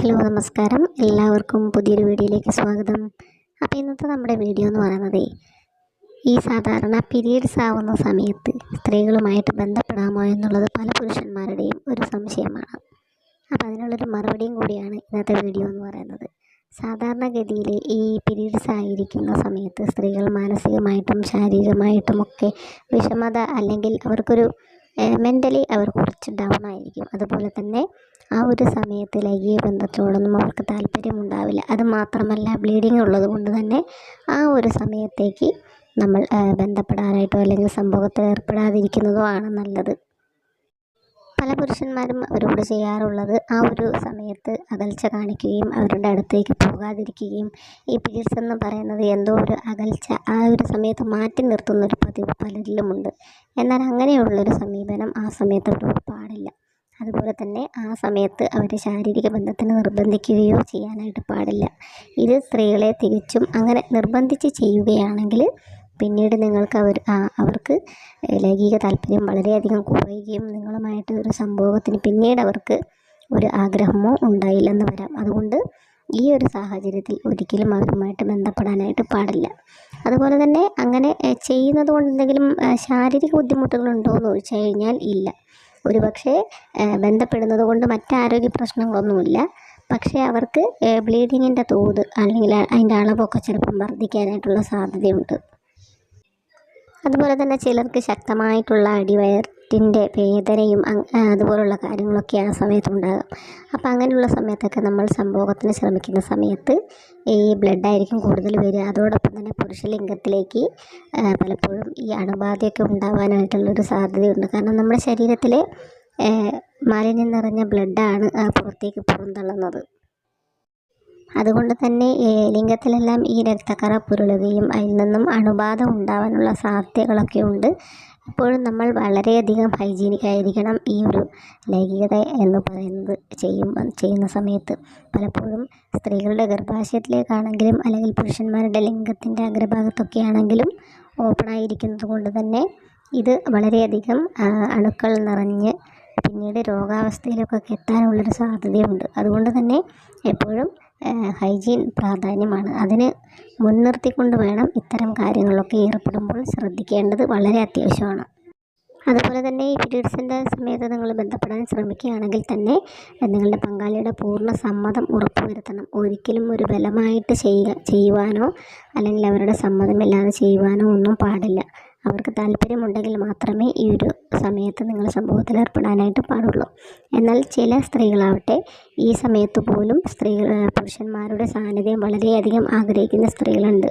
Hello നമസ്കാരം. എല്ലാവർക്കും പുതിയൊരു വീഡിയോയിലേക്ക് സ്വാഗതം. അപ്പോൾ ഇന്നത്തെ നമ്മുടെ വീഡിയോ എന്ന് പറയുന്നത് ഈ സാധാരണ പീരീഡ്സ് ആവുന്ന സമയത്ത് സ്ത്രീകളുമായിട്ട് ബന്ധപ്പെടാമോ എന്നുള്ളത് പല പുരുഷന്മാരുടെയും ഒരു സംശയമാണ്. അപ്പോൾ അതിനുള്ളൊരു മറുപടിയും കൂടിയാണ് ഇന്നത്തെ വീഡിയോ എന്ന് പറയുന്നത്. സാധാരണഗതിയിൽ ഈ പീരീഡ്സ് ആയിരിക്കുന്ന സമയത്ത് സ്ത്രീകൾ മാനസികമായിട്ടും ശാരീരികമായിട്ടും ഒക്കെ വിഷമത അല്ലെങ്കിൽ അവർക്കൊരു മെന്റലി അവർ കുറച്ച് ഡൗൺ ആയിരിക്കും. അതുപോലെ തന്നെ ആ ഒരു സമയത്ത് ലൈംഗിക ബന്ധത്തോടൊന്നും അവർക്ക് താല്പര്യമുണ്ടാവില്ല. അത് മാത്രമല്ല ബ്ലീഡിങ് ഉള്ളത് കൊണ്ട് തന്നെ ആ ഒരു സമയത്തേക്ക് നമ്മൾ ബന്ധപ്പെടാനായിട്ടോ അല്ലെങ്കിൽ സംഭവത്തിൽ ഏർപ്പെടാതിരിക്കുന്നതോ ആണ് നല്ലത്. പല പുരുഷന്മാരും അവരോട് ചെയ്യാറുള്ളത് ആ ഒരു സമയത്ത് അകൽച്ച കാണിക്കുകയും അവരുടെ അടുത്തേക്ക് പോകാതിരിക്കുകയും ഈ പീരീഡ്സ് എന്ന് പറയുന്നത് എന്തോ ഒരു അകൽച്ച ആ ഒരു സമയത്ത് മാറ്റി നിർത്തുന്ന ഒരു പതിവ് പലരിലുമുണ്ട്. എന്നാൽ അങ്ങനെയുള്ളൊരു സമീപനം ആ സമയത്ത് അവരോട് പാടില്ല. അതുപോലെ തന്നെ ആ സമയത്ത് അവർ ശാരീരിക ബന്ധത്തിന് നിർബന്ധിക്കുകയോ ചെയ്യാനായിട്ട് പാടില്ല. ഇത് സ്ത്രീകളെ തികച്ചും അങ്ങനെ നിർബന്ധിച്ച് ചെയ്യുകയാണെങ്കിൽ പിന്നീട് നിങ്ങൾക്ക് അവർ അവർക്ക് ലൈംഗിക താല്പര്യം വളരെയധികം കുറയുകയും നിങ്ങളുമായിട്ട് ഒരു സംഭവത്തിന് പിന്നീട് അവർക്ക് ഒരു ആഗ്രഹമോ ഉണ്ടായില്ലെന്ന് വരാം. അതുകൊണ്ട് ഈ ഒരു സാഹചര്യത്തിൽ ഒരിക്കലും അവരുമായിട്ട് ബന്ധപ്പെടാനായിട്ട് പാടില്ല. അതുപോലെ തന്നെ അങ്ങനെ ചെയ്യുന്നത് കൊണ്ട് എന്തെങ്കിലും ശാരീരിക ബുദ്ധിമുട്ടുകളുണ്ടോ എന്ന് ചോദിച്ചു കഴിഞ്ഞാൽ ഇല്ല. ഒരുപക്ഷെ ബന്ധപ്പെടുന്നത് കൊണ്ട് മറ്റാരോഗ്യ പ്രശ്നങ്ങളൊന്നുമില്ല. പക്ഷേ അവർക്ക് ബ്ലീഡിങ്ങിന്റെ തോത് അല്ലെങ്കിൽ അതിന്റെ അളവൊക്കെ ചിലപ്പം വർദ്ധിക്കാനായിട്ടുള്ള സാധ്യതയുണ്ട്. അതുപോലെ തന്നെ ചിലർക്ക് ശക്തമായിട്ടുള്ള അടിവയറ്റിന്റെ വേദനയും അതുപോലുള്ള കാര്യങ്ങളൊക്കെ ആ സമയത്തുണ്ടാകും. അപ്പോൾ അങ്ങനെയുള്ള സമയത്തൊക്കെ നമ്മൾ സംഭോഗത്തിന് ശ്രമിക്കുന്ന സമയത്ത് ഈ ബ്ലഡായിരിക്കും കൂടുതൽ വരിക. അതോടൊപ്പം തന്നെ പുരുഷലിംഗത്തിലേക്ക് പലപ്പോഴും ഈ അണുബാധയൊക്കെ ഉണ്ടാകാനായിട്ടുള്ളൊരു സാധ്യതയുണ്ട്. കാരണം നമ്മുടെ ശരീരത്തിലെ മാലിന്യം നിറഞ്ഞ ബ്ലഡാണ് പുറത്തേക്ക് പുറന്തള്ളുന്നത് അതുകൊണ്ട് തന്നെ ലിംഗത്തിലെല്ലാം ഈ രക്തക്കറ പുരളുകയും അതിൽ നിന്നും അണുബാധ ഉണ്ടാവാനുള്ള സാധ്യതകളൊക്കെ ഉണ്ട്. എപ്പോഴും നമ്മൾ വളരെയധികം ഹൈജീനിക് ആയിരിക്കണം ഈ ഒരു ലൈംഗികത എന്ന് പറയുന്നത് ചെയ്യുമ്പോൾ ചെയ്യുന്ന സമയത്ത്. പലപ്പോഴും സ്ത്രീകളുടെ ഗർഭാശയത്തിലേക്കാണെങ്കിലും അല്ലെങ്കിൽ പുരുഷന്മാരുടെ ലിംഗത്തിന്റെ അഗ്രഭാഗത്തൊക്കെ ആണെങ്കിലും ഓപ്പണായിരിക്കുന്നത് കൊണ്ട് തന്നെ ഇത് വളരെയധികം അണുക്കൾ നിറഞ്ഞ് പിന്നീട് രോഗാവസ്ഥയിലൊക്കെ എത്താനുള്ളൊരു സാധ്യതയുണ്ട്. അതുകൊണ്ട് തന്നെ എപ്പോഴും ഹൈജീൻ പ്രാധാന്യമാണ്. അതിന് മുൻനിർത്തിക്കൊണ്ട് വേണം ഇത്തരം കാര്യങ്ങളൊക്കെ ഏർപ്പെടുമ്പോൾ ശ്രദ്ധിക്കേണ്ടത് വളരെ അത്യാവശ്യമാണ്. അതുപോലെ തന്നെ ഈ പീരീഡ്സിന്റെ സമയത്ത് നിങ്ങൾ ബന്ധപ്പെടാൻ ശ്രമിക്കുകയാണെങ്കിൽ തന്നെ നിങ്ങളുടെ പങ്കാളിയുടെ പൂർണ സമ്മതം ഉറപ്പുവരുത്തണം. ഒരിക്കലും ഒരു ബലമായിട്ട് ചെയ്യുക ചെയ്യുവാനോ അല്ലെങ്കിൽ അവരുടെ സമ്മതമില്ലാതെ ചെയ്യുവാനോ ഒന്നും പാടില്ല. അവർക്ക് താല്പര്യമുണ്ടെങ്കിൽ മാത്രമേ ഈ ഒരു സമയത്ത് നിങ്ങൾ സംഭവത്തിൽ ഏർപ്പെടാനായിട്ട് പാടുള്ളൂ. എന്നാൽ ചില സ്ത്രീകളാവട്ടെ ഈ സമയത്ത് പോലും സ്ത്രീകൾ പുരുഷന്മാരുടെ സാന്നിധ്യം വളരെയധികം ആഗ്രഹിക്കുന്ന സ്ത്രീകളുണ്ട്.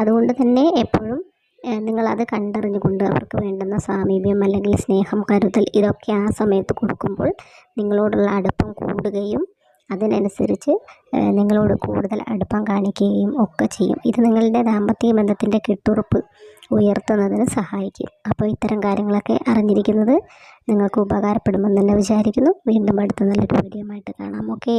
അതുകൊണ്ട് തന്നെ എപ്പോഴും നിങ്ങളത് കണ്ടറിഞ്ഞുകൊണ്ട് അവർക്ക് വേണ്ടുന്ന സാമീപ്യം അല്ലെങ്കിൽ സ്നേഹം കരുതൽ ഇതൊക്കെ ആ സമയത്ത് കൊടുക്കുമ്പോൾ നിങ്ങളോടുള്ള അടുപ്പം കൂടുകയും അതിനനുസരിച്ച് നിങ്ങളോട് കൂടുതൽ അടുപ്പം കാണിക്കുകയും ഒക്കെ ചെയ്യും. ഇത് നിങ്ങളുടെ ദാമ്പത്യ ബന്ധത്തിന്റെ കെട്ടുറപ്പ് ഉയർത്തുന്നതിന് സഹായിക്കും. അപ്പോൾ ഇത്തരം കാര്യങ്ങളൊക്കെ അറിഞ്ഞിരിക്കുന്നത് നിങ്ങൾക്ക് ഉപകാരപ്പെടുമെന്ന് തന്നെ വിചാരിക്കുന്നു. വീണ്ടും അടുത്ത നല്ലൊരു വീഡിയോ ആയിട്ട് കാണാം. ഓക്കേ.